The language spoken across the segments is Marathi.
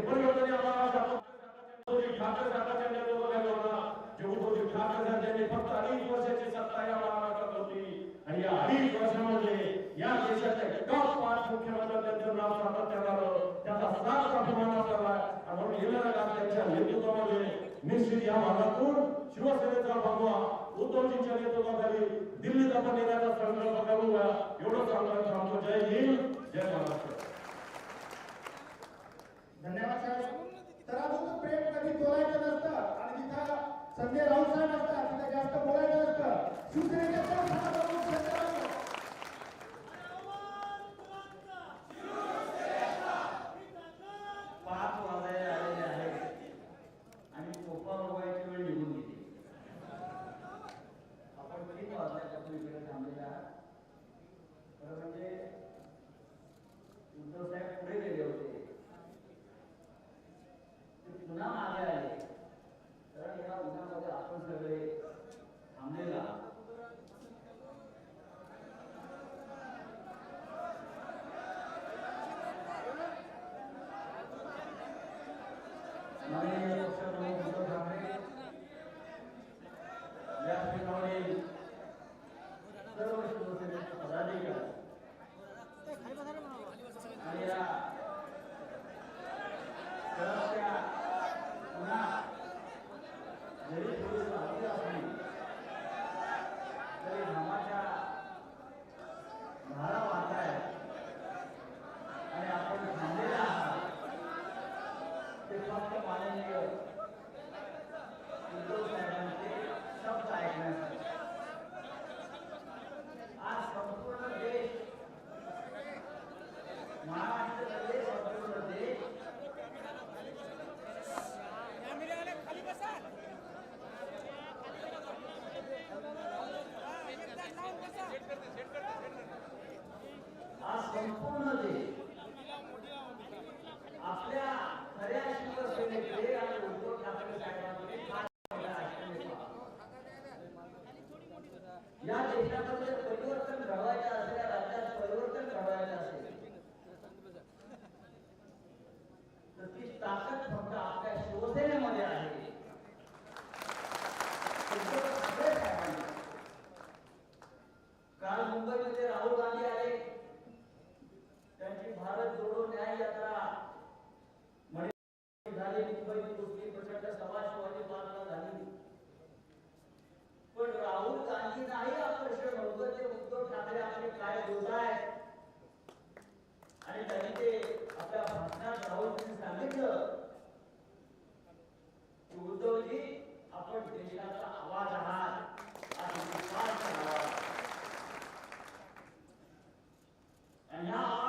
पण लोकांनी आम्हाला म्हणून येणाऱ्या राज्याच्या शिवसेनेचा भगवा उद्धवजींच्या नेतृत्वाखाली दिल्लीत आपण येण्याचा संकल्प करूया. एवढं सांगतो जय हिंद. जय महाराष्ट्र. Two days. समझकर मानेंगे हिंदू संगठन के सब साइड में आज संपूर्ण देश, महाराष्ट्र प्रदेश संपूर्ण देश। आज संपूर्ण देश ताकत And now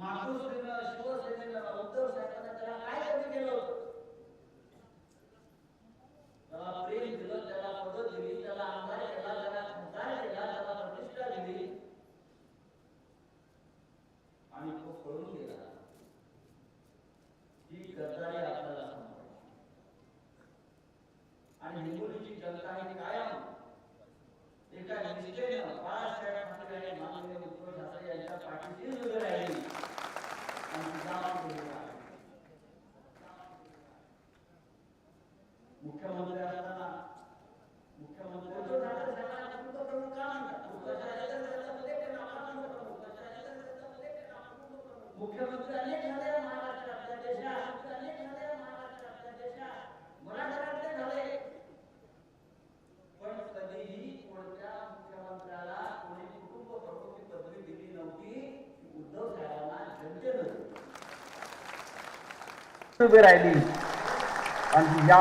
माणूस शिवसेनेला उद्धव साहेब मुख्यमंत्र्यांनी ठरले महाराष्ट्रातल्या देशात ठरले महाराष्ट्रातल्या देशात मुलाघरातले ठरले पण कधीही कोणत्या मुख्यमंत्र्याला कोणी कुटुंब प्रमुखी पदवी दिली नव्हती उद्धव साहेबांना जनतेनं उभी राहिली. आणि या